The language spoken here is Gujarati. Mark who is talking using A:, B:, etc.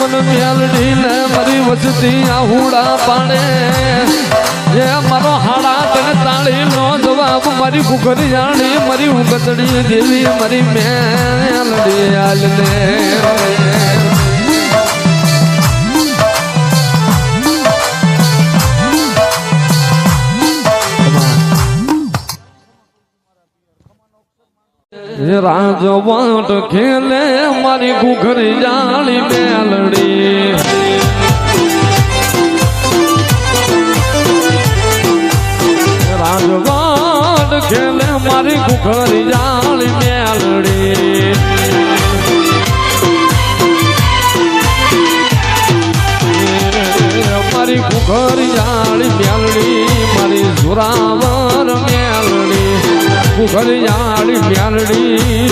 A: મન મેલડી ને મારી વચતી આહુડા પાડે. એ મારો હાડા તને તાળી નો જવાબ મારી કુકરી મારી ઉગતડી દેવી મારી આલને રાજવાટ ખેલે મારી ભૂખરી જાણી મેલડી રાજવાટ ખેલે મારી જાણી મેલડી. મારી જાણી મેલડી મારી જોરાવર મેલડી. જાણી મેલડી મેલડી